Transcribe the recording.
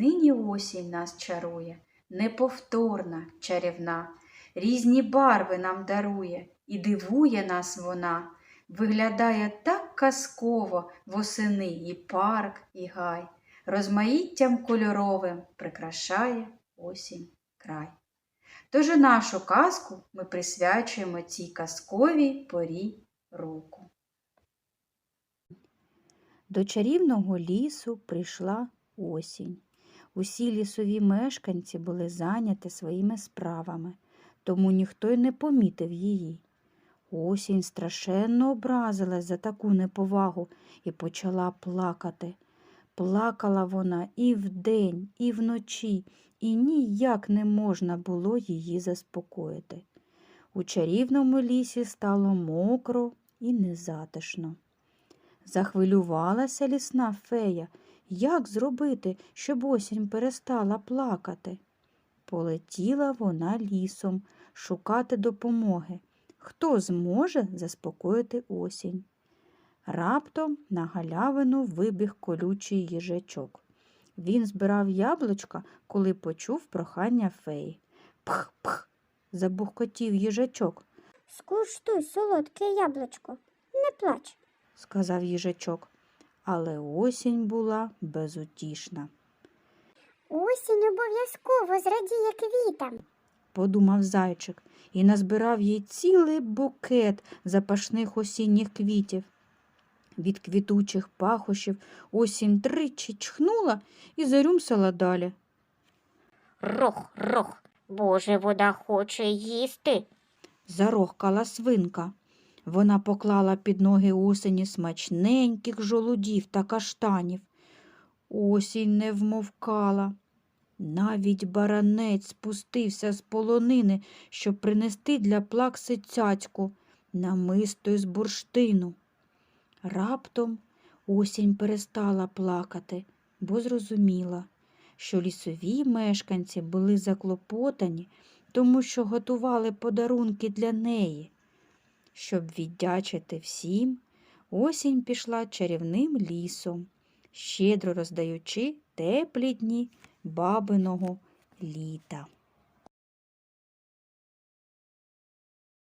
Нині осінь нас чарує, неповторна, чарівна, різні барви нам дарує і дивує нас вона. Виглядає так казково восени і парк, і гай, розмаїттям кольоровим прикрашає осінь край. Тож і нашу казку ми присвячуємо цій казковій порі року. До чарівного лісу прийшла осінь. Усі лісові мешканці були зайняті своїми справами, тому ніхто й не помітив її. Осінь страшенно образилась за таку неповагу і почала плакати. Плакала вона і вдень, і вночі, і ніяк не можна було її заспокоїти. У чарівному лісі стало мокро і незатишно. Захвилювалася лісна фея. Як зробити, щоб осінь перестала плакати? Полетіла вона лісом шукати допомоги. Хто зможе заспокоїти осінь? Раптом на галявину вибіг колючий їжачок. Він збирав яблучка, коли почув прохання феї. Пх-пх, забухкотів їжачок, Скуштуй солодке яблучко, не плач. сказав їжачок. Але осінь була безутішна. Осінь обов'язково зрадіє квітам. подумав зайчик і назбирав їй цілий букет запашних осінніх квітів. Від квітучих пахощів осінь тричі чхнула і зарюмсала далі. Рох, рох, Боже, вода хоче їсти. Зарохкала свинка. Вона поклала під ноги осені смачненьких жолудів та каштанів. Осінь не вмовкала. Навіть баранець спустився з полонини, щоб принести для плакси цяцьку, намисто із бурштину. Раптом осінь перестала плакати, бо зрозуміла, що лісові мешканці були заклопотані, тому що готували подарунки для неї. Щоб віддячити всім, осінь пішла чарівним лісом, щедро роздаючи теплі дні бабиного літа.